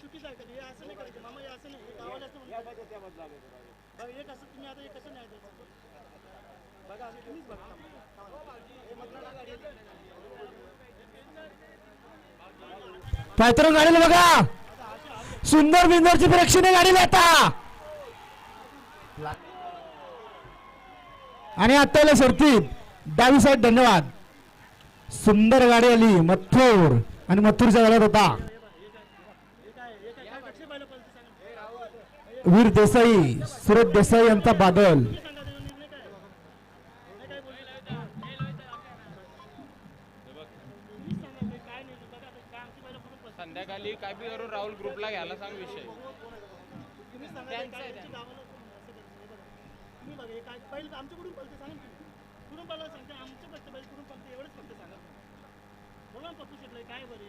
चुकीचं आहे का हे असं नाही करायचं मामा हे असं नाही हे गावाला असं म्हणतात. बघा एक असं तुम्ही आता हे कसं नाही द्यायचं बघा असं तुम्हीच बघा हे मतदानाला गाडी येते. पायतरून गाडीला बघा सुंदर बिंदरची प्रेक्षणीय गाडी आता आणि आता शर्तीत डावी साईड धन्यवाद सुंदर गाडी आली मथुर आणि मथुरच्या गाड्यात होता वीर देसाई सुरत देसाई यांचा बादल. संध्याकाळी काय बी करून राहुल ग्रुपला घ्यायला सांग विषय. तुम्हीच एवढंच फक्त काय बरं